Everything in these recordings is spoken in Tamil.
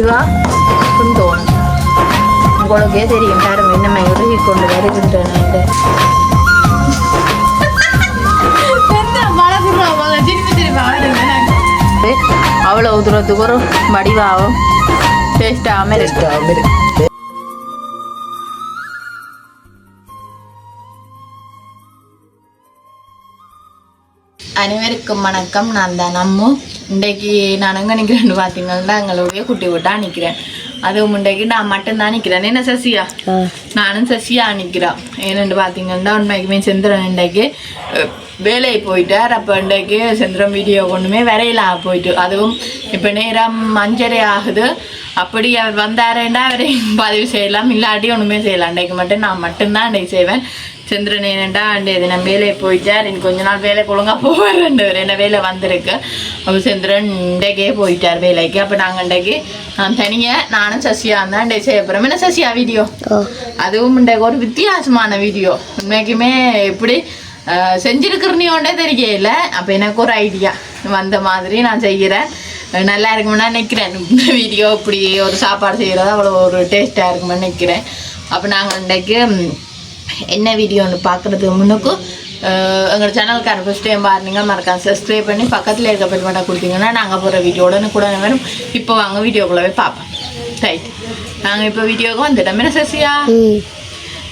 தோணும் உங்களுக்கே தெரியும் பாருங்க என்ன உருகி கொண்டு வருகின்றன என்று. இது அவ்வளவு தூரத்துக்கு ஒரு வடிவாகவும் டேஸ்டாகவும் இருக்கு அனைவருக்கும் வணக்கம். நான் தான் அம்மு. இன்றைக்கு நான் எங்கே நிற்கிறேன்னு பார்த்தீங்கன்னா எங்களுடைய குட்டி விட்டா நிற்கிறேன் அதுவும் இன்றைக்கு நான் மட்டும்தான் நிற்கிறேன் என்ன சசியா? நானும் சசியா நிற்கிறோம் ஏன்னு பார்த்தீங்கன்னா உண்மைக்குமே செந்திரன் இன்றைக்கு வேலைக்கு போயிட்டார். அப்போ இன்றைக்கு செந்திரன் வீடியோ ஒன்றுமே வரையலாம் போயிட்டு. அதுவும் இப்போ நேரம் அஞ்சரை ஆகுது. அப்படி அவர் வந்தாரேண்டா அவரை பதிவு செய்யலாம். இல்லாட்டி ஒன்றுமே செய்யலாம். இன்றைக்கு மட்டும் நான் மட்டும்தான் இன்றைக்கு செய்வேன். சந்திரன் அண்டு இது நான் வேலையை போயிட்டார் இன்னும் கொஞ்ச நாள் வேலை ஒழுங்கா போவார் என்ன வேலை வந்திருக்கு. அப்போ சந்திரன் இன்றைக்கே போயிட்டார் வேலைக்கு. அப்போ நாங்கள் இன்றைக்கு நான் தனியாக நானும் சசியா தான் இன்றைக்கு செய்ய போகிறோம் என்ன சசியா வீடியோ அதுவும் இன்றைக்கு ஒரு வித்தியாசமான வீடியோ உண்மைக்குமே எப்படி செஞ்சிருக்கிறனியோண்டே தெரியல. அப்போ எனக்கு ஒரு ஐடியா வந்த மாதிரி நான் செய்கிறேன் நல்லா இருக்கும்னா நினைக்கிறேன். இந்த வீடியோ இப்படி ஒரு சாப்பாடு செய்கிறது அவ்வளோ ஒரு டேஸ்ட்டாக இருக்குமென்னு நினைக்கிறேன். அப்போ நாங்கள் இன்றைக்கு என்ன வீடியோன்னு பார்க்குறதுக்கு முன்னுக்கும் அஹ், எங்களோட சேனலுக்கான ஃபஸ்ட் டைம் பாருங்க மறக்காம சப்ஸ்கிரைப் பண்ணி பக்கத்தில் இருக்க பெல் பட்டன் கொடுத்தீங்கன்னா நாங்கள் போகிற வீடியோ உடனே கூட வரும். இப்போ வாங்க வீடியோக்குள்ளவே பார்ப்போம். ரைட் நாங்கள் இப்போ வீடியோவுக்கு வந்துட்டோம். என்ன சசியா?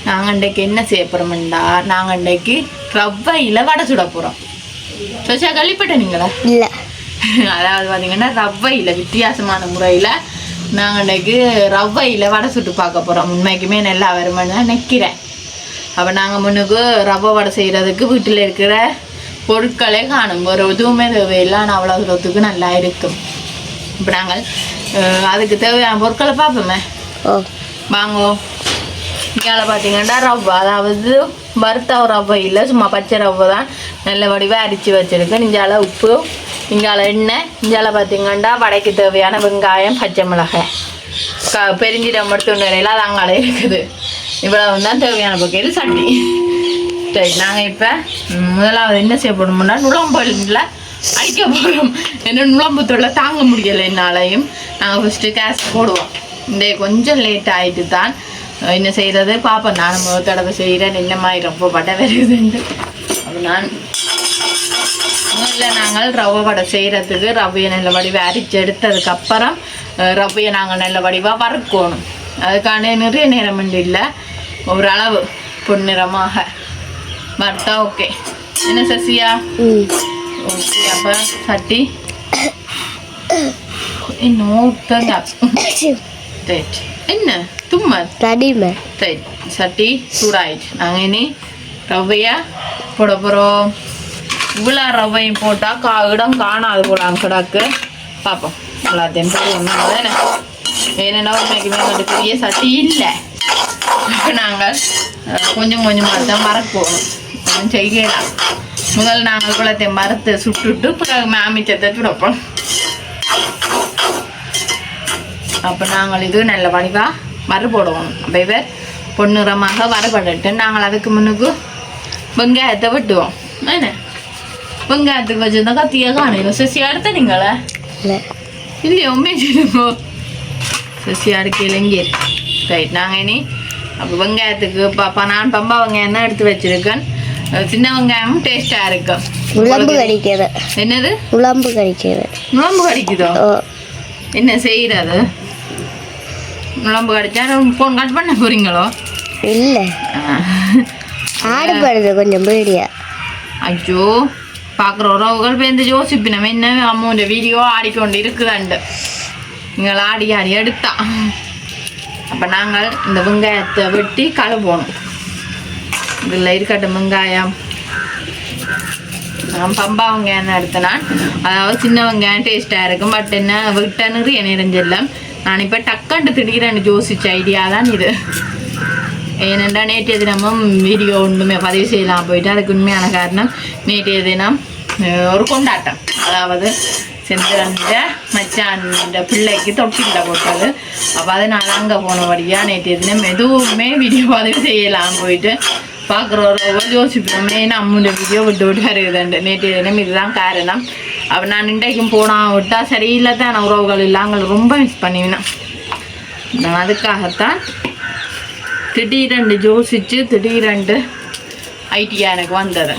நாங்கள் இன்றைக்கு என்ன செய்ய போகிறோம்டா நாங்கள் இன்றைக்கு ரவ்வையில் வடை சுட போகிறோம் சசியா கள்ளிப்பட்ட நீங்களா? இல்ல. அதாவது பார்த்தீங்கன்னா ரவ்வையில் வித்தியாசமான முறையில் நாங்கள் இன்றைக்கு ரவ்வையில் வடை சுட்டு பார்க்க போகிறோம் உண்மைக்குமே நல்லா வருமானு தான் நிற்கிறேன் அப்போ நாங்கள் முன்னுக்கு ரவை வடை செய்கிறதுக்கு வீட்டில் இருக்கிற பொருட்களே காணும். ஒரு எதுவுமே தேவையில்லை. ஆனால் அவ்வளோ தூரத்துக்கு நல்லா இருக்கும். இப்போ நாங்கள் அதுக்கு தேவையான பொருட்களை பார்ப்போமே. வாங்குவோம் இங்கே பார்த்தீங்கன்னா ரவை. அதாவது வறுத்த ரவை இல்லை. சும்மா பச்சை ரவை தான். நல்ல வடிவாக அரிச்சு வச்சுருக்கேன். இஞ்சால உப்பு இங்கால எண்ணெய் இஞ்சால பார்த்தீங்கன்னா வடைக்கு தேவையான வெங்காயம் பச்சை மிளகாய். க பெருஞ்சிடம் மட்டும் நிறையில. அது அங்கால இருக்குது. இவ்வளவு தான் தேவையான பக்கையில் சட்னி சரி நாங்கள் இப்போ முதலாவது என்ன செய்ய போகிறோம்னா நுழம்பல்ல அடிக்க போகிறோம் ஏன்னா நுழம்பு தொழில தாங்க முடியலை என்னாலையும். நாங்கள் ஃபஸ்ட்டு கேஸ் போடுவோம். இந்த கொஞ்சம் லேட் ஆகிட்டு தான் என்ன செய்கிறது பார்ப்போம் நான் முதல் தடவை செய்கிறேன் என்ன மாதிரி ரொம்ப பட்டை வருதுன்ட்டு அப்போ நான் முதல்ல நாங்கள் ரவை வடை செய்கிறதுக்கு ரவையை நல்ல வடிவை அரிச்சு எடுத்ததுக்கப்புறம் ரவையை நாங்கள் நல்ல வடிவாக வறுக்கணும். அதுக்கான நிறைய நேரம் இல்லை. ஒரு அளவு பொன்னிறமாக. வறுத்தா ஓகே. என்ன சசியா? ஓகே அப்போ சட்டி. என்ன? தும்மல். ரெடிமே ரைட் சட்டி சூடாயிடுச்சு. நாங்கள் இனி ரவையை போட போகிறோம் இவ்வளோ ரவையும் போட்டால் கா இடம் காணாது போல அங்கே கிடக்கு. பார்ப்போம் எல்லாத்தையும் போடுவோம் தானே. ஏன்னா உண்மைக்குமே எங்களுக்கு பெரிய சட்டி இல்லை. நாங்கள் கொஞ்சம் கொஞ்சமாக தான் மறப்போம். ஒன்றும் செய்யலாம் முதல் நாங்கள் குளத்தையும் மறுத்து சுட்டுட்டு பிறகு மாமிச்சத்தை சுடப்போம் அப்போ நாங்கள் இது நல்ல வடிவாக வறு போடுவோம். அப்போ இவர் பொன்னிறமாக நாங்கள் அதுக்கு முன்னுக்கு வெங்காயத்தை வெட்டுவோம். என்ன? வெங்காயத்துக்கு வச்சிருந்தா கத்தியாக காணும். சசி அடுத்த நீங்களே? இல்ல. இல்லையா உண்மையை சொல்லுங்க சசி அடுக்கையில் இங்கே ரைட் நாங்கள் இனி அப்போ வெங்காயத்துக்கு பாப்பா நான் பம்பா வெங்காயம் தான் எடுத்து வச்சிருக்கேன். சின்ன வெங்காயமும் டேஸ்ட்டாக இருக்கும். உளம்பு கடிக்கிறது என்னது? உளம்பு கடிக்கிறது நுழம்பு கடிக்குதோ? என்ன செய்கிறது நுழம்பு கடிச்சா ஃபோன் கட் பண்ண போகிறீங்களோ இல்ல. ஆடுபடுது கொஞ்சம் பீடியா. ஐயோ பார்க்குற உறவுகள் பேருந்து யோசிப்பினம். என்ன அம்மாவோட வீடியோ ஆடிக்கொண்டு இருக்குதாண்டு. நீங்கள் ஆடி ஆடி எடுத்தா. அப்போ நாங்கள் இந்த வெங்காயத்தை வெட்டி கழுவோணும் இதில் இருக்கட்டும் வெங்காயம். பம்பா வெங்காயம் தான் நான் அதாவது சின்ன வெங்காயம் டேஸ்ட்டாக இருக்கும். பட் என்ன விட்டனுக்கு நிறைய நிறைஞ்செல்லாம் நான் இப்போ டக்காண்டு திடீரென்னு யோசிச்ச ஐடியா தான் இது. ஏனென்றா நேற்றைய தினமும் வீடியோ ஒன்றுமே பதிவு செய்யலாம் போயிட்டு அதுக்கு உண்மையான காரணம் நேற்றைய தினம் ஒரு கொண்டாட்டம். அதாவது செந்திரந்த மச்சான் பிள்ளைக்கு தொட்டில போட்டது அப்போ அதனால அங்கே போன வழியாக நேற்று தினம் எதுவுமே வீடியோ பதிவு செய்யலாம் போயிட்டு பார்க்குற ஒரு யோசிப்போம் மெயின் வீடியோ விட்டு விட்டு வருகுதுண்டு நேற்று தினம் இதுதான் காரணம். அப்போ நான் இன்றைக்கும் போனா விட்டா சரியில்லை தான் உறவுகள் இல்லாமல் ரொம்ப மிஸ் பண்ணிவினேன் நான் அதுக்காகத்தான் திடீரெண்டு யோசித்து திடீரெண்டு ஐடியா எனக்கு வந்தது.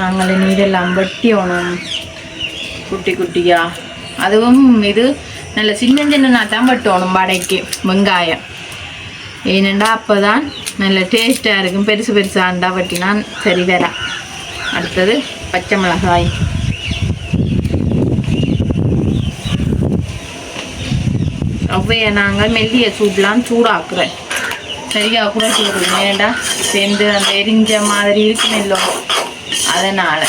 நாங்கள் இனி இதெல்லாம் வெட்டியோணும் குட்டி குட்டியா. அதுவும் இது நல்ல சின்ன சின்ன தான் வெட்டணும் வடைக்கு வெங்காயம். ஏனெண்டா அப்போ தான் நல்ல டேஸ்ட்டாக இருக்கும். பெருசு பெருசாக இருந்தா வெட்டினா சரி வரா அடுத்தது பச்சை மிளகாய். அவ்வையை நாங்கள் மெல்லிய சூட்லாம் சூடாக்குறேன். சரியாக கூட சூடுங்க ஏன்டா? சேர்ந்து அந்த எரிஞ்ச மாதிரி இருக்கும் இல்லை அதனால்.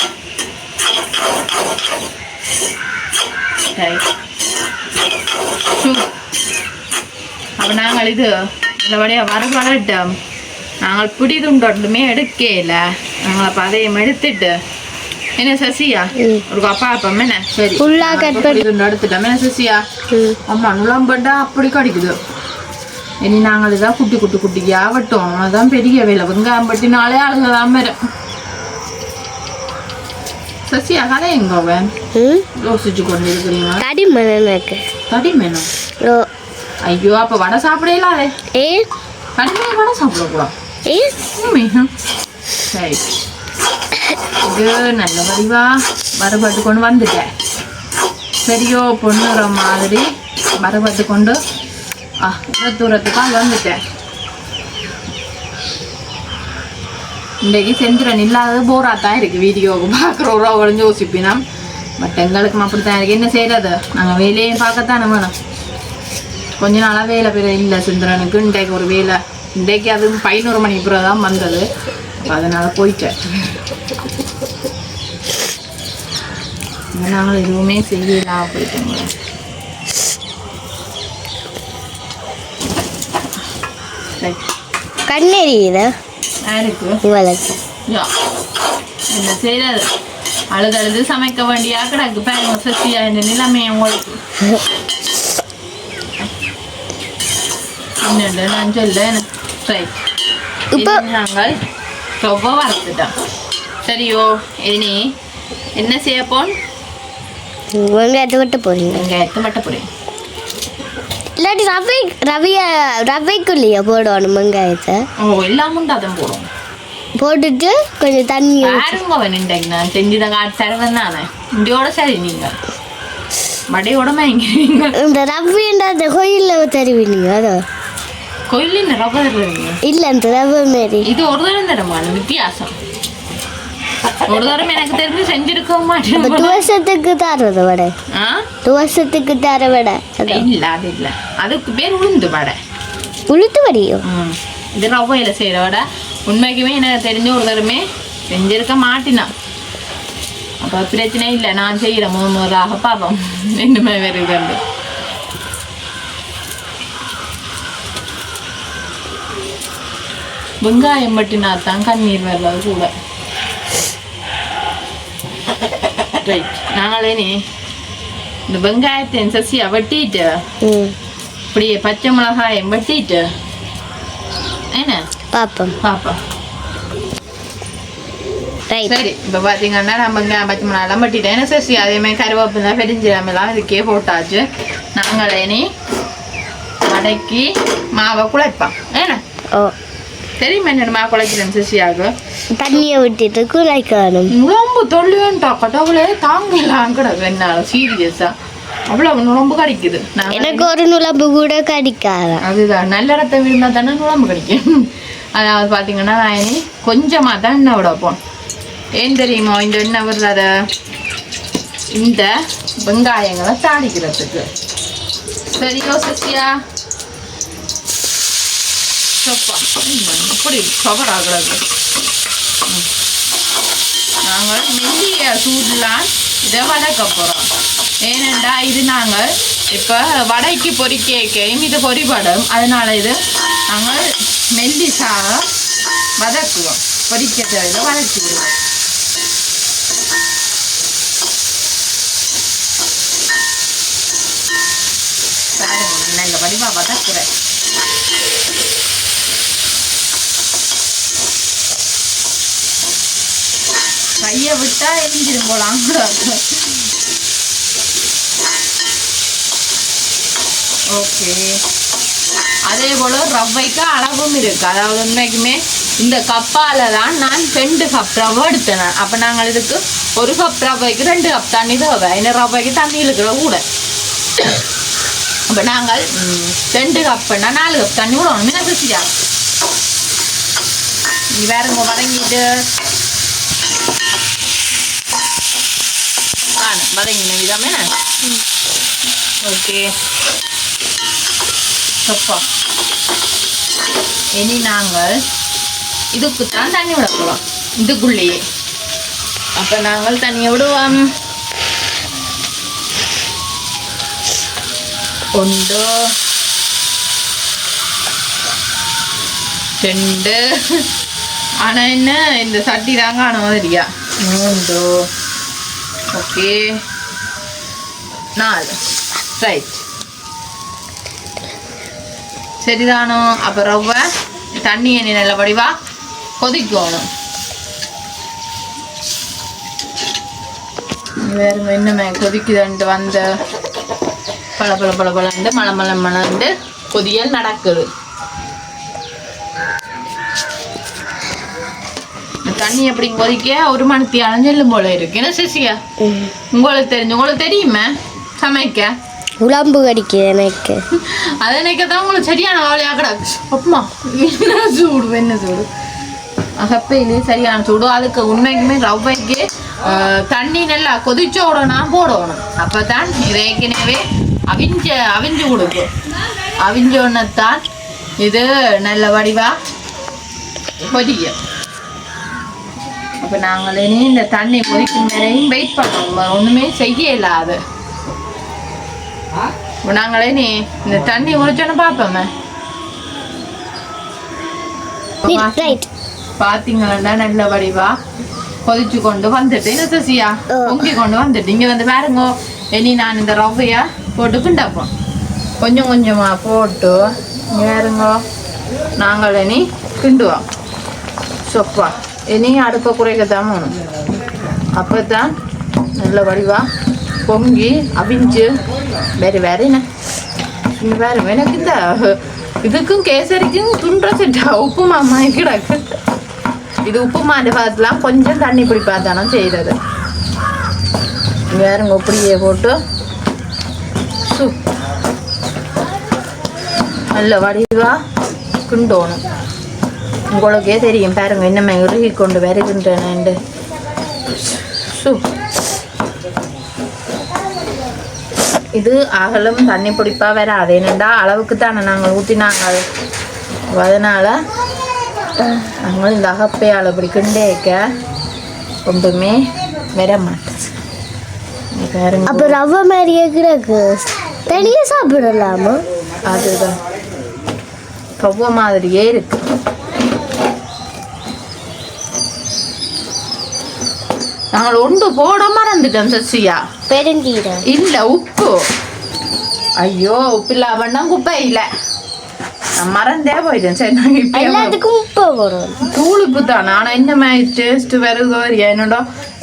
அப்போ நாங்கள் இது நல்லபடியாக வர வரட்டும். நாங்கள் பிடி துண்டொண்டுமே எடுக்கல. நாங்கள் அப்போ அதையும் எடுத்துட்டு. என்ன சசியா. ஒரு அப்பா அப்பா என்ன? சரி. இப்ப பிடி துண்டு எடுத்துட்டோம். என்ன சசியா? அம்மா நுழம்பண்டா அப்படி கிடைக்குது. இனி நாங்கள் இதான் குட்டி குட்டி குட்டியா வெட்டோம் அதான் பெரிய வேலை. வெங்காயம் பட்டினாலே அழுகதான் வரும். கதை எங்க அவன் ம் யோசிச்சு கொண்டு இருக்கிறீங்க தடிமன் எனக்கு தடி மேனம் ஓ ஐயோ அப்ப வடை சாப்பிடலாதே ஏ தனிமே வடை சாப்பிடக்கூடாது ஏ உண்மையா? சரி இது நல்ல வடிவா வரப்பட்டு கொண்டு வந்துட்டேன் சரியோ பொண்ணுற மாதிரி வரப்பட்டு கொண்டு ஆ தூரத்துக்காக வந்துட்டேன் இன்றைக்கு செந்திரன் இல்லாதது போரா தான் இருக்குது வீடியோவுக்கு பார்க்குறோம் அவ்வளோ யோசிப்பினா பட் எங்களுக்கும் அப்படி தான் இருக்குது என்ன செய்யறது? நாங்கள் வேலையும் பார்க்கத்தானே வேணும் கொஞ்ச நாளாக வேலை பேர் இல்லை சுந்தரனுக்கு. இன்றைக்கு ஒரு வேலை. இன்றைக்கு அதுவும் பதினோரு மணி பிறகு தான் வந்தது. அப்போ அதனால் போயிட்டேன். நாங்கள் எதுவுமே செய்யலாம் போயிட்டோங்க சரி யா. என்ன செய்யறது அழுது அழுது சமைக்க வேண்டியா கிடக்கு. பாருங்க சசியா இந்த நிலைமை உங்களுக்கு. என்னண்டு நான் சொல்லேன் ரைட் இப்போ- நாங்கள் ரொம்ப வறுத்துட்டோம். சரியோ இனி என்ன செய்ய போன் வெங்காயத்தை விட்டு போறீங்க. வெங்காயத்தை மட்டும் போடுங்க இல்லாட்டி ரவை ரவிய ரவைக்குள்ளேயே போடணும் வெங்காயத்தை ஓ எல்லாம் உண்டு அதை போடும் போட்டுட்டு கொஞ்சம் தண்ணி பாருங்க வேணுண்டாங்க நான் செஞ்சுதான் காட்டு தருவேன் தானே. இண்டியோட சரி நீங்க. மடையோட மயங்கிறீங்க இந்த ரவைன்ற அந்த கோயிலில் தருவீங்க அதோ? கோயில் ரவை தருவீங்க? இல்லை அந்த ரவை மாரி. இது ஒரு தரம் தரமான வித்தியாசம். ஒரு தரம் எனக்கு தெரிஞ்சு செஞ்சிருக்க மாட்டேன். துவசத்துக்கு தரது வடை. துவசத்துக்கு தர வடை. இல்ல அது இல்ல. அதுக்கு பேர் உளுந்து வடை. உளுத்து வடியும் ம். இது ரவையில செய்யற வடை. உண்மைக்குமே எனக்கு தெரிஞ்ச ஒரு தரமே செஞ்சிருக்க மாட்டினான் அப்போ பிரச்சனை இல்லை நான் செய்கிறேன் மூணு முறையாக பார்ப்போம் இன்னுமே வருதுண்டு வெங்காயம் பட்டினா தான் கண்ணீர் வர்றது கூட. நாங்களே நீ இந்த வெங்காயத்தை சசியா வெட்டிட்டு இப்படியே பச்சை மிளகாயம் வெட்டிட்டு என்ன? பார்ப்போம் பாப்பா ரைட். சரி இப்போ பார்த்தீங்கன்னா நம்ம பச்சை மிளகாலாம் வெட்டிட்டேன். என்ன சசி அதே மாதிரி கருவேப்பிலை பெருஞ்சிராமெல்லாம் இதுக்கே போட்டாச்சு. நாங்களே நீ வடக்கி மாவை குழைப்போம். ஏன்னா ஓ. தெரியுமா என்ன மாவு குழைக்கிறேன் சசியாக தண்ணியை விட்டுட்டு குழைக்கணும் நுழம்பு தொல்லுன்ட்டா கடவுளே தாங்கலாம் கிடக்கு என்னால் சீரியஸா அவ்வளவு நுழம்பு கிடைக்குது. எனக்கு ஒரு நுழம்பு கூட கடிக்காதான் அதுதான் நல்ல இடத்த விருந்தா தானே நுழம்பு கிடைக்கும். அதாவது பார்த்தீங்கன்னா நான் இனி கொஞ்சமாக தான் எண்ணெய் விட போன் ஏன் தெரியுமா இந்த எண்ணெய் விடுறத? இந்த வெங்காயங்களை தாளிக்கிறதுக்கு. சரியோ சசியா சொப்பா. அப்படி கவர் ஆகிறது நாங்கள் மெல்லிய சூடலாம் இதை வதக்க போகிறோம் ஏனெண்டா இது நாங்கள் இப்போ வடைக்கு பொரிக்கையும் இது பொரிபடும் அதனால் இது நாங்கள் மெல்லிசாக வதக்குவோம். பொறிக்கிறத தேவையில்லை வதக்கி விடுவோம் பாருங்க நல்ல வடிவா வதக்குறேன் கையை விட்டா எரிஞ்சிடும் போலாம் ஓகே அதே போல ரவைக்கு அளவும் இருக்கு. அதாவது உண்மைக்குமே இந்த கப்பால தான் நான் ரெண்டு கப் ரவை எடுத்தேன். நான். அப்ப நாங்கள் இதுக்கு ஒரு கப் ரவைக்கு ரெண்டு கப் தண்ணி தேவை. இந்த ரவைக்கு தண்ணி இருக்கிற கூட. அப்ப நாங்கள் ரெண்டு கப்புனா நாலு கப் தண்ணி விடணும் என்ன சிசியா நீ வேறங்க வதங்கிட்டு. காணும் வதங்கின விதம் என்ன சொப்பா இனி நாங்கள் இதுக்கு தான் தண்ணி விட போகிறோம் இதுக்குள்ளேயே. அப்போ நாங்கள் தண்ணியை விடுவோம். ஒன்று ரெண்டு. ஆனால் என்ன இந்த சட்டி தாங்க ஆன மாதிரியா மூன்று ஓகே நாலு ரைட் சரிதானோ அப்போ ரவ்வை தண்ணி எண்ணி நல்லபடிவா கொதிக்கணும் வேறு என்னமே கொதிக்குதுன்ட்டு வந்த பல பல பல பலண்டு மலை மலை மலண்டு கொதியல் நடக்குது தண்ணி எப்படி கொதிக்க ஒரு மணித்தி அலைஞ்செல்லும் போல இருக்கு. என்ன சிசியா உங்களுக்கு தெரிஞ்சு உங்களுக்கு தெரியுமே? சமைக்க? உடம்பு கடிக்குது எனக்கு. அது எனக்கு தான் உங்களுக்கு சரியான வேலையா கிடக்கு. அப்பமா என்ன சூடு என்ன சூடு? அகப்பையிலே சரியான சூடு. அதுக்கு உண்மைக்குமே ரவ்வைக்கு தண்ணி நல்லா கொதிச்ச உடனே போடணும். அப்போ தான் இது ஏற்கனவே அவிஞ்ச அவிஞ்சு கொடுக்கும். அவிஞ்ச உடனே தான் இது நல்ல வடிவா கொதிக்கும் அப்போ நாங்கள் இந்த தண்ணி கொதிக்கும் வரையும் வெயிட் பண்ணுவோம் ஒன்றுமே செய்ய இல்லாது. இப்போ நாங்களே நீ இந்த தண்ணி குடிச்சோன்னு பார்ப்போமே பாத்தீங்களா? நல்ல வடிவா கொதிச்சு கொண்டு வந்துட்டு என்ன சசியா. பொங்கி கொண்டு வந்துட்டு இங்க வந்து பாருங்க இனி நான் இந்த ரவைய போட்டு கிண்டப்போம் கொஞ்சம் கொஞ்சமா போட்டு பாருங்க நாங்கள் இனி கிண்டுவோம். சொப்பா. இனியும் அடுப்பை குறைக்க தான் வேணும் அப்போ தான் நல்ல வடிவாக பொங்கி அவிஞ்சு வேறு வேறு என்ன? வேறு எனக்கு இந்த இதுக்கும் கேசரிக்கும் துண்ட செட்டா உப்புமா மாதிரி கிடக்கு. இது உப்புமாண்ட பார்த்துலாம் கொஞ்சம் தண்ணி பிடிப்பா தானே செய்கிறது வேறுங்க இப்படியே போட்டு சு நல்ல வடிவாக கிண்டோணும். உங்களுக்கே தெரியும். பாருங்க என்னமே இறுகி கொண்டு வருகின்றனண்டு சு. இது அகலும் தண்ணி பிடிப்பா வராது. ஏனெண்டா அளவுக்கு தானே நாங்கள் ஊற்றினாங்க அதனால் நாங்கள் இந்த அகப்பையால் அப்படி கிண்டேக்க ஒன்றுமே வர பாருங்க. அப்ப ரவை மாதிரியே கிடக்கு தனியா சாப்பிடலாமா? அதுதான். கவ்வ மாதிரியே இருக்கு. நாங்கள் ஒன்று போட மறந்துட்டோம் சசியா பெருங்கீரை இல்ல உப்பு ஐயோ உப்பு இல்லாமன்னா குப்பை இல்ல நான் மறந்தே போயிட்டேன் சரி நாங்கள் இப்போ எல்லாத்துக்கும் உப்பு போடணும் தூள் உப்பு தான் ஆனால் என்ன மாதிரி டேஸ்ட் வருதோ என்னோட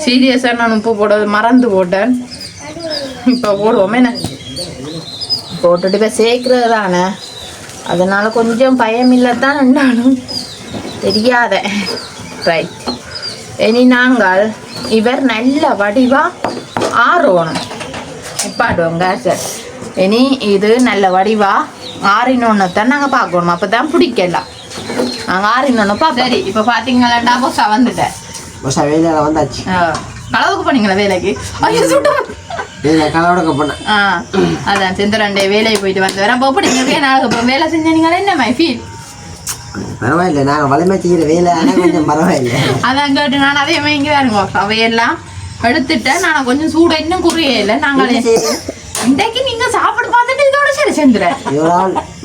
சீரியஸாக நான் உப்பு போட மறந்து போட்டேன் இப்போ போடுவோமே என்ன போட்டுட்டு இப்போ சேர்க்கறது தானே அதனால கொஞ்சம் பயம் இல்லைத்தான் இருந்தாலும் தெரியாத ரைட் இனி நாங்கள் இவர் நல்ல வடிவா ஆறணும் நிப்பாட்டுவோங்க சார் இனி இது நல்ல வடிவா ஆறினோன்னு தான் நாங்கள் பார்க்கணும் அப்போ தான் பிடிக்கலாம் நாங்கள் ஆறினோன்னு பார்ப்போம் சரி இப்போ பார்த்தீங்களாண்டா போசா வந்துட்டேன் பஸ்ஸா வேலையில் வந்தாச்சு களவுக்கு போனீங்களா வேலைக்கு ஐயோ சுட்டு வேலை கலவடக்க போனேன் ஆ அதான் செந்தரண்டே வேலையை போயிட்டு வந்தவரேன் அப்போ அப்படி நீங்கள் நாளைக்கு அப்புறம் வேலை செஞ்சீங்களா என்ன மை ஃபீல் பரவாயில்ல நாங்கள் வலிமை செய்கிற வேலை ஆனால் கொஞ்சம் பரவாயில்ல. அதான் கேட்டு நான் அதே மாதிரி இங்கே வேறுங்க அவையெல்லாம் எடுத்துட்டேன். நான் கொஞ்சம் சூட இன்னும் குறையல நாங்களே இன்றைக்கு நீங்க சாப்பிட பார்த்துட்டு இதோட சரி செஞ்சுறேன்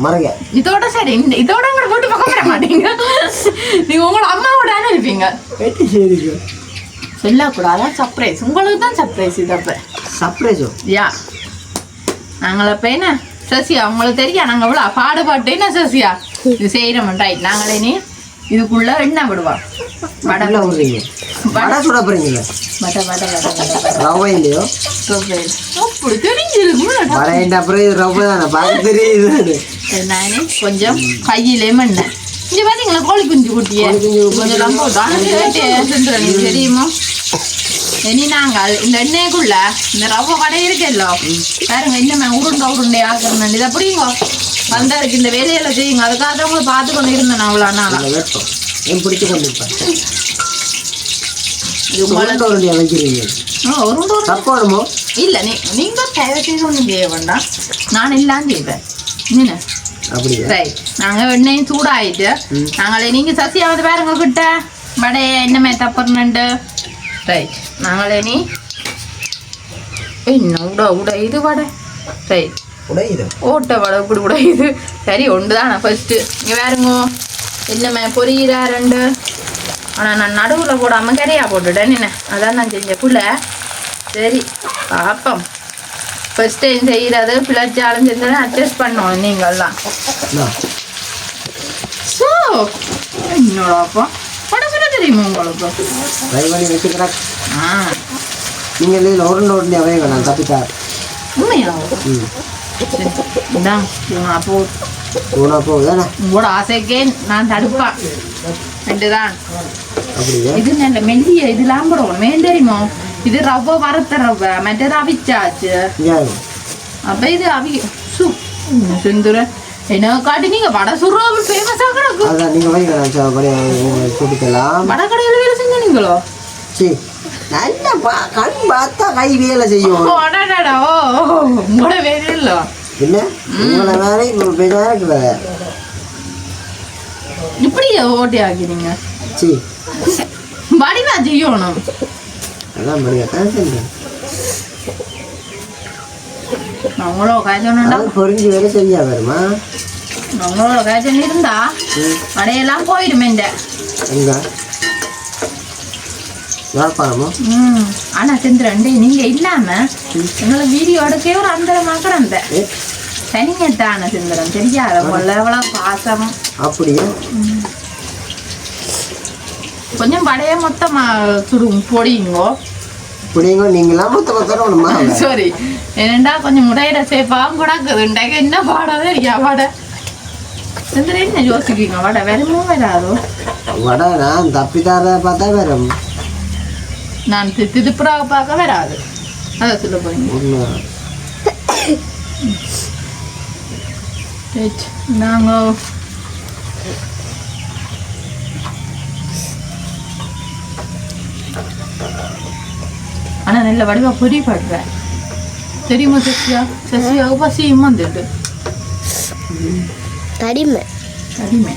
மறங்க இதோட சரி. இந்த இதோட உங்களை போட்டு பக்கம் வர மாட்டீங்க. நீங்க உங்களோட அம்மாவோட இருப்பீங்க. வெட்டி செய்திருக்கு சொல்லக்கூடாதான் சர்ப்ரைஸ் உங்களுக்கு தான் சர்ப்ரைஸ் இது அப்ப. சர்ப்ரைஸோ யா. நாங்கள் அப்ப என்ன? சசியா உங்களுக்கு தெரியா? நாங்கள் இவ்வளோ பாடுபாட்டு என்ன சசியா? இது செய்கிறோம் ரைட் நாங்களே நீ இதுக்குள்ள எண்ணெய் விடுவோம் வடை விடுறீங்க வடை. சுட போறீங்களா? வடை வடை வடை வடை வடை. ரவை இல்லையோ? Profile. அப்படி தெரிஞ்சிருக்கும். வடை அப்புறம் இது ரவை தானே? பார்க்க தெரியுது. நானே கொஞ்சம் கையிலே மண்ணேன் இங்க பாத்தீங்களா கோழி குஞ்சு குட்டியே. கொஞ்சம் தெரியுமா? இனி நாங்கள் இந்த எண்ணெய்க்குள்ள இந்த ரவை வடை இருக்கല്ലോ பாருங்க இன்னும் உருண்டை உருண்டை ஆக்குறேன் இதை அப்படிங்க வந்தா இருக்கு இந்த வேலையில செய்யுங்க. அதுக்காக தான் உங்களை பார்த்து கொண்டு இருந்தேன் அவ்வளோ நாளா. ஏன் பிடிச்சு கொண்டு வைக்கிறீங்க இல்ல நீங்க தயவு செய்து ஒன்றும் செய்ய வேண்டாம். நான் இல்லாம செய்வேன். என்ன நாங்க எண்ணெயும் சூடாயிட்டு நாங்களே நீங்க சசியாவது பாருங்க கிட்ட. வடைய என்னமே தப்புறணுண்டு ரைட் நாங்களே நீ. என்ன உட உட இது வடை. ரைட் உடையுது. ஓட்ட வடை இப்படி உடையுது. சரி ஒன்று தானே ஃபஸ்ட்டு இங்கே பாருங்க. என்னமே பொரியிறா ரெண்டு. ஆனால் நான் நடுவில் போடாமல் கரையா போட்டுட்டேன் என்ன? அதான் நான் செஞ்ச புள்ள. சரி பார்ப்போம் ஃபஸ்ட் டைம் செய்கிறது பிள்ளைச்சாலும் செஞ்சாலும் அட்ஜஸ்ட் பண்ணணும் நீங்கள்லாம் ஸோ என்னோட அப்பா? படம் சொல்ல தெரியுமா உங்களுக்கு? ஆ. நீங்கள் உருண்டை உருண்டையா வைங்க நான் தப்பித்தா உண்மையா? போனா போகுதானே உங்களோட ஆசைக்கே நான் தடுப்பேன். ரெண்டுதான். இது நல்ல மெல்லிய இது லாம்படும் மேல் தெரியுமோ? இது ரவை வறுத்த ரவை. மற்றது அவிச்சாச்சு அப்ப இது அவி சு செந்துர? என்ன காட்டி நீங்க வடை சுடுறது ஃபேமஸா கிடக்கு. அதான் நீங்கள் வைங்க நான் சரி உங்களுக்கு கொடுக்கலாம் வடை கடையில் வேலை செஞ்சீங்களோ? சரி நல்ல பா கண் பார்த்தா கை வேலை செய்யும் உங்களோட வேலை இல்ல என்ன உங்களை வேலை இப்போ பேஜாக இருக்கிறத இப்படி ஓட்டி ஆக்கிறீங்க சரி வடிவா செய்யணும் அதான் பண்ணுங்க தான் சொல்றேன் நம்மளோ காய்ச்சணும்டா அது பொறிஞ்சு வேலை சரியா வருமா நம்மளோட காய்ச்சல் இருந்தா ம் வடையெல்லாம் போயிடுமே இந்த எங்க யாழ்ப்பாணமோ ம் ஆனா சந்திரன் டேய், நீங்க இல்லாம எங்களை வீடியோ எடுக்கவே ஒரு அந்தரமா கிடந்த ஏ? தனிங்கத்தான சந்திரன் தெரியாத போல எவ்வளவு பாசம். அப்படியா? கொஞ்சம் படைய மொத்தமா சுடும் பொடிங்கோ. இப்படிங்க நீங்களாம் மொத்த மொத்தம் ஒன்றுமா சாரி என்னண்டா கொஞ்சம் முடையிட சேஃபாகவும் கிடக்குதுண்டாக்க என்ன பாடாத இருக்கியா வடை? சந்திரன் என்ன யோசிக்கீங்க வடை வெறுமோ வராதோ? வடை நான் தப்பித்தார பார்த்தா வரும் நான் தி- திருப்புறாவை பார்க்க வராது. அதை சொல்ல போறீங்க. ஒன்று ரைட் நாங்க ஆனா நல்ல வடிவா பொறி படுறேன். தெரியுமா சசியா? சசியாவுக்கு பசியும் வந்துட்டு. தடிமை. தடிமை.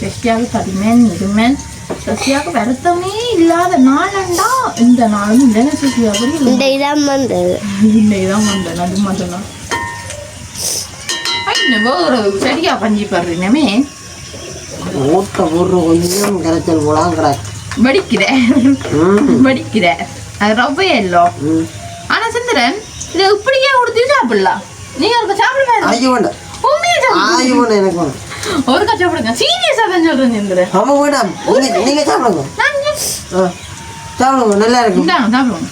சசியாவுக்கு தடிமேன் இருமேன் சசியாவுக்கு வருத்தமே இல்லாத நாளண்டா இந்த நாளும் இல்லைன்னு சசியா புரியல இந்த இதான் வந்தது. இன்னைக்குதான் வந்தேன் அது மட்டும்தான். ஐயோ ஒரு சரியா பஞ்சி பாடுறீனமே ஊட்ட போடுற கொஞ்சம் கரைச்சல் ம். வடிக்கிறேன் அது ஆனா சந்திரன் இதை இப்படியே கொடுத்து சாப்பிடலாம் நீங்க சாப்பிடுங்க எனக்கு ஒரு கச்சா சாப்பிடுங்க சீரியஸா தான் சொல்றேன் சந்திரன் ஆமாம் வேண்டாம் நீங்கள் நீங்கள் சாப்பிடுங்க சாப்பிடுங்க நல்லா இருக்கும் இந்தாங்க சாப்பிடுவோம்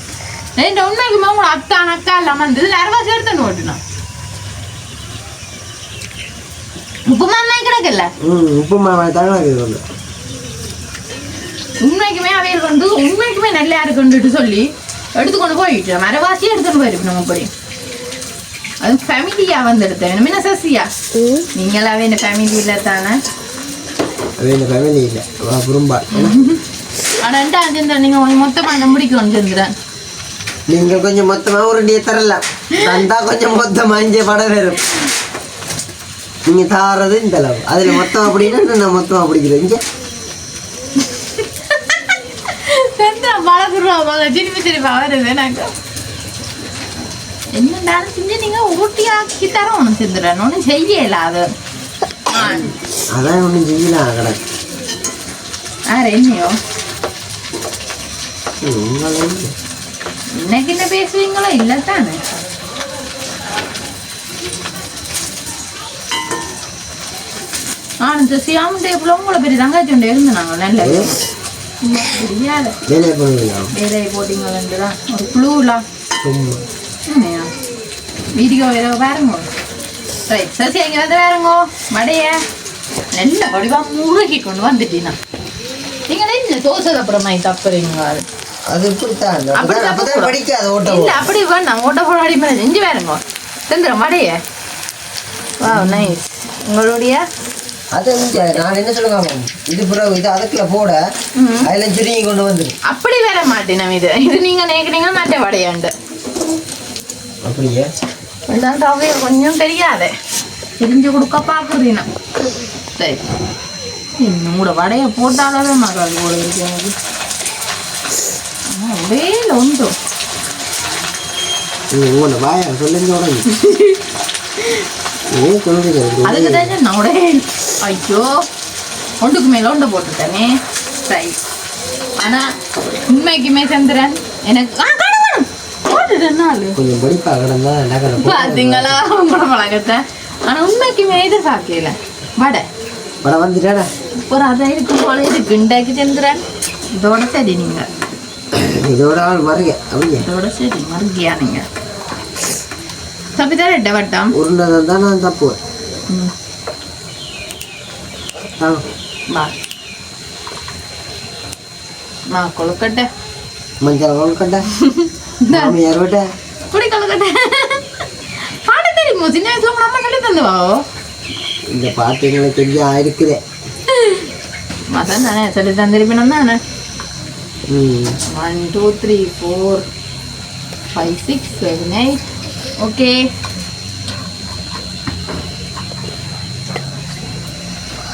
என் உண்மைக்குமே உங்களோட அத்தான் அக்கா இல்லாம இருந்தது நிறைய சேர்த்துன்னு ஓட்டுனா உப்பு மாமா கிடக்கல ம் உப்பு மாமா தாங்க இருக்குது ஒன்று உண்மைக்குமே அவையில் வந்து உண்மைக்குமே நல்லா இருக்குன்னுட்டு சொல்லி எடுத்துக்கொண்டு போயிட்டு மரவாசியே எடுத்துட்டு நம்ம போய் அது ஃபேமிலியா வந்து எடுத்தேன் என்ன சசியா நீங்களாவே இந்த ஃபேமிலியில தானே அது இந்த ஃபேமிலி இல்லை குறும்பா ஆனா அஞ்சு நீங்க கொஞ்சம் மொத்தமா என்ன முடிக்கணும் செஞ்சுறேன் நீங்கள் கொஞ்சம் மொத்தமாக உருண்டியை தரலாம் தந்தா கொஞ்சம் மொத்தமாக இங்கே படம் வரும் நீங்கள் தாரது இந்த அளவு அதில் மொத்தம் அப்படின்னா நான் மொத்தமாக பிடிக்கிறேன் இங்கே பழகுறோம் திருப்பி திருப்பி வருது எனக்கு என்னடாலும் செஞ்சு நீங்க ஊட்டி ஆக்கி தரோம் செஞ்சுறேன் ஒன்றும் செய்யல அது ஆ, அதான் ஒன்றும் செய்யலாம் கிடக்கு வேற என்னையோ இன்னைக்கு என்ன பேசுவீங்களோ இல்லை தானே ஆ இந்த சியாம டேபிள் உங்களை பெரிய தங்காச்சி ஒன்று இருந்தாங்க நல்ல வேலையை பண்ணுவீங்க வேலையை போட்டிங்க தான் ஒரு குழுலாம் வீடியோ ஏதோ பாருங்க ரைட் சசி இங்கே வந்து பாருங்க வடைய நல்ல வடிவா முழுகி கொண்டு வந்துட்டீங்கன்னா நீங்கள் என்ன தோசை அப்புறமா தப்புறீங்க அது இப்படித்தான் அப்படி படிக்காத ஓட்ட இல்ல அப்படி வேணாம் ஓட்ட போட அடி மேலே செஞ்சு பாருங்க செந்துடும் வடைய வா நைஸ் உங்களுடைய அது நான் என்ன சொல்லுங்க இது பிறகு இது அதுக்குள்ள போட அதுல சுருங்கி கொண்டு வந்துரு அப்படி வர மாட்டேன் இது இது நீங்க நினைக்கிறீங்க மற்ற வடையாண்டு அப்படியே இதான் ரவையை கொஞ்சம் தெரியாதே தெரிஞ்சு கொடுக்க பார்க்குறீங்க சரி இன்னும் கூட வடையை போட்டாலே மகள் போல இருக்கு எனக்கு ஒரே உண்டு நீ உங்களை வாயா சொல்லுங்க அதுக்கு தான் நான் உடைய ஐயோ ஒன்றுக்கு மேலே ஒன்று போட்டுட்டேனே சரி ஆனால் உண்மைக்குமே சந்திரன் எனக்கு ஆ காணும் காணும் போட்டுட்டேன் நாலு கொஞ்சம் படிப்பா கிடந்தா நகரம் பார்த்தீங்களா உங்களோட பழக்கத்தை? ஆனால் உண்மைக்குமே எதிர்பார்க்கல. வடை. பட வந்துட்டாடா. ஒரு அதான் இருக்கு போல இருக்கு. இண்டாக்கி சந்திரன் இதோட சரி நீங்க. இதோட ஆள் வருக. அப்படியே. இதோட சரி. மறுகியா நீங்க? தப்பிதான் ரெட்ட வட்டம்? உருண்டதான் தான் நான் தப்புவேன். நான் கொழுக்கட்டை. மஞ்சள் கொழுக்கட்டை. மாமியார் விட்ட குடி கொழுக்கட்டை பாட தெரியுமோ? சின்ன வயசுல உங்க அம்மா சொல்லி தந்துவா? இந்த பாட்டு எங்களுக்கு தெரிஞ்சா இருக்குது மதம் தானே சொல்லி தந்திருப்பினும் தானே. ம். One two three four five six seven eight okay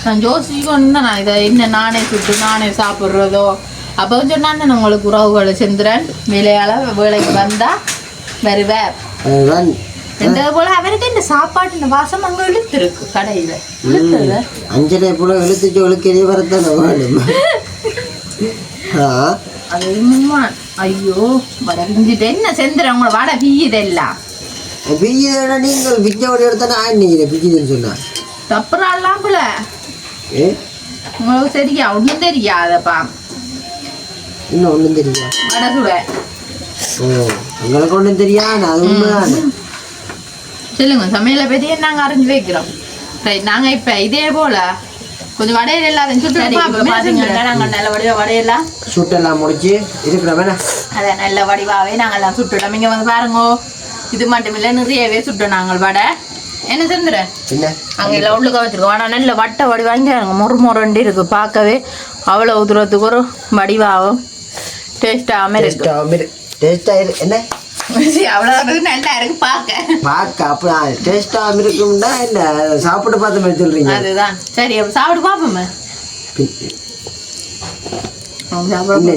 நான் ஜோசிக்கும் நான் இதை என்ன நானே சுட்டு நானே சாப்பிட்றதோ? அப்போ சொன்னான் உங்களுக்கு உறவுகளை செந்துறேன் வேலையால் வேலைக்கு வந்தா வருவார். இந்த போல அவருக்கு இந்த சாப்பாட்டு வாசம் அங்கே இழுத்துருக்கு கடையில். அஞ்சரை புல இழுத்துச்சு ஒழுக்கிறே வரத்தானே வேணும். அது. ஐயோ வரைஞ்சிட்டு என்ன செந்துறேன் உங்களை வடை பீயுதெல்லாம் பிஜிதா நீங்கள் பிச்சோட எடுத்தானே ஆயின் நீங்கள் பிஜிதுன்னு சொன்னா. தப்புறாலாம் போல. உங்களுக்கு சரியா ஒன்றும் தெரியாதப்பா. இன்னும் ஒன்றும் தெரியுமா ஓ உங்களுக்கு ஒன்றும் தெரியாது அது உண்மைதானே? சொல்லுங்க சமையலை பற்றி நாங்கள் அறிஞ்சு வைக்கிறோம்? ரைட் நாங்கள் இப்போ இதே போல கொஞ்சம் வடையில எல்லாத்தையும் சுட்டு பார்த்தீங்கன்னா நாங்கள் நல்ல வடையெல்லாம் சுட்டெல்லாம் முடிச்சு இருக்கிற வேணா அதை நல்ல வடிவாகவே நாங்கள் எல்லாம் சுட்டுட்டோம். இங்கே வந்து பாருங்க இது மட்டும் இல்லை நிறையவே சுட்டோம் நாங்கள் வடை. என்ன செந்துரு? அங்கே எல்லாம் உள்ளுக்க வச்சிருக்கோம். ஆனால் நல்ல வட்டை வடிவாங்க மொறு மொரண்டு இருக்கு. பார்க்கவே அவ்வளோ தூரத்துக்கு ஒரு வடிவாகவும் டேஸ்டாகவும் இருக்கு. டேஸ்டாக இரு என்ன? அவ்வளோ நல்லா இருக்கு பார்க்க பார்க்க அப்போ டேஸ்டாக இருக்கும்னா என்ன? சாப்பிட்டு பார்த்த மாதிரி சொல்கிறீங்க அதுதான். சரி அப்ப சாப்பிட்டு பார்ப்போமே.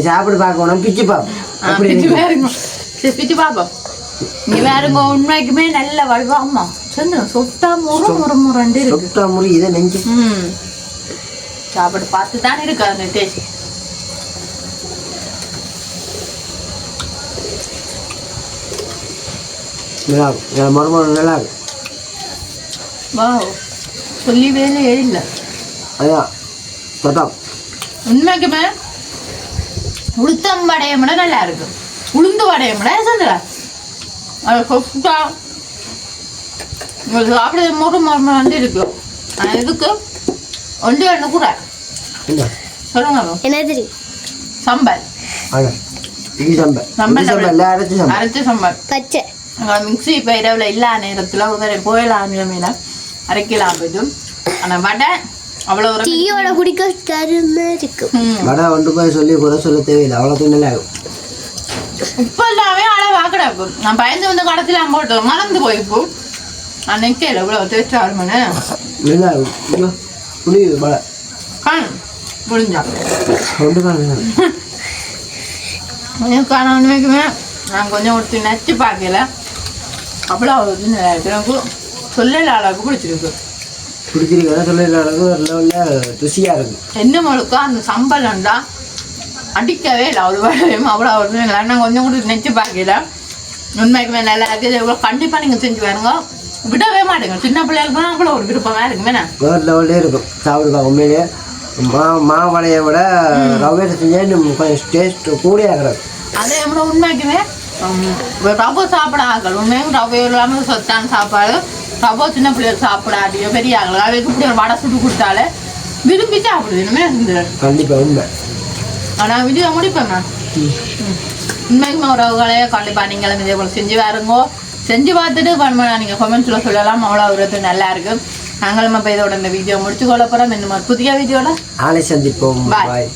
சாப்பிட்டு பார்க்கணும் பிச்சு பார்ப்போம். அப்படி பிச்சு. பாருங்க. சரி பிச்சு பார்ப்போம். இங்க பாருங்க உண்மைக்குமே நல்ல வடிவாமா. சொன்ன சொத்தா முறு முறு முரண்டு இருக்கு. சொட்டா முறி இதை நெஞ்சு. சாப்பிட்டு பார்த்து தான் இருக்கு அந்த டேஸ்ட் நல்லா இருக்கும் என் மருமகன் நல்லா இருக்கும் வா சொல்லி வேலையே இல்லை. அதான் தொட்டம் உண்மைக்குமே உளுத்தம் வடையை விட நல்லா இருக்கு உளுந்து வடையை விட சந்திரா அது சொத்தா உங்களுக்கு சாப்பிடுறது முறு முறு வந்து இருக்கு ஆனால் இதுக்கு ஒன்று ஒன்று கூட. சொல்லுங்க என்ன தெரியும் சம்பல். சாம்பார் இல்லை அரைச்சி சாம்பார் அரைச்ச சம்பல். பச்சை. மிக்ஸி இப்போ இரவில் இல்லாத நேரத்தில் தடவை போயிடலாம் நிலைமையில அரைக்கலாம் போய்டும் ஆனால் வடை அவ்வளோ ஒரு டீயோட குடிக்க கருமா இருக்கும். வடை ஒன்று போய் சொல்லி குறை சொல்ல தேவையில்லை. அவ்வளோத்துக்கு நல்லா இருக்கும் உப்பு எல்லாமே அளவாக கிடக்கும் நான் பயந்து வந்து கடத்திலாம் போட்டு மறந்து போய் இப்போ. அன்னைக்கு ஆறுமணி நல்லா இருக்கும் ஐயோ, புளியுது வடை. காணும். முடிஞ்சா ஒன்று காணும் கொஞ்சம் காணவனுக்குமே நான் கொஞ்சம் ஒருத்தி நச்சு பார்க்கல. அவ்வளோ இது நல்லா இருக்கு எனக்கு சொல்லல அளவுக்கு பிடிச்சிருக்கு பிடிச்சிருக்கா சொல்ல அளவுக்கு ஒரு லெவலில் ருசியாக இருக்கும் என்ன முழுக்க அந்த சம்பளம்டா. அடிக்கவே இல்லை அவ்வளோ அவ்வளோ இல்லை நான் கொஞ்சம் கூட நெச்சு பார்க்கல. உண்மைக்குமே நல்லா இருக்குது. இவ்வளோ கண்டிப்பாக நீங்கள் செஞ்சு பாருங்க. விடவே மாட்டேங்க. சின்ன பிள்ளைகளுக்கு அவ்வளோ ஒரு விருப்பமாக இருக்குமே வேறு லெவல்லே இருக்கும். சாப்பிட்டு பார்க்க உண்மையிலேயே மா மாவடையை விட ரவையில செஞ்சா இன்னும் கொஞ்சம் டேஸ்ட் கூடியா கிடக்கு அதே நம்ம உண்மைக்குமே ரவை சாப்பிட ஆகல் உண்மையும் ரவை இல்லாமல் சொத்தான சாப்பாடு. ரவை சின்ன பிள்ளைகள் சாப்பிடாதியோ பெரிய ஆகல அவைக்கு இப்படி ஒரு வடை சுட்டு கொடுத்தாலே? விரும்பி சாப்பிடுது இனிமே இருந்து கண்டிப்பா உண்மை. ஆனால் வீடியோ முடிப்பேன் மேம் உண்மைக்குமே உறவுகளே கண்டிப்பாக நீங்களும் இதே போல் செஞ்சு பாருங்கோ. செஞ்சு பார்த்துட்டு பண்ணுமா நீங்கள் கமெண்ட்ஸில் சொல்லலாம். அவ்வளோ உரத்து நல்லா இருக்கு. நாங்களும் இப்போ இதோட இந்த வீடியோ முடிச்சு கொள்ள போகிறோம் இன்னும் புதிய வீடியோட நாளை சந்திப்போம். பாய்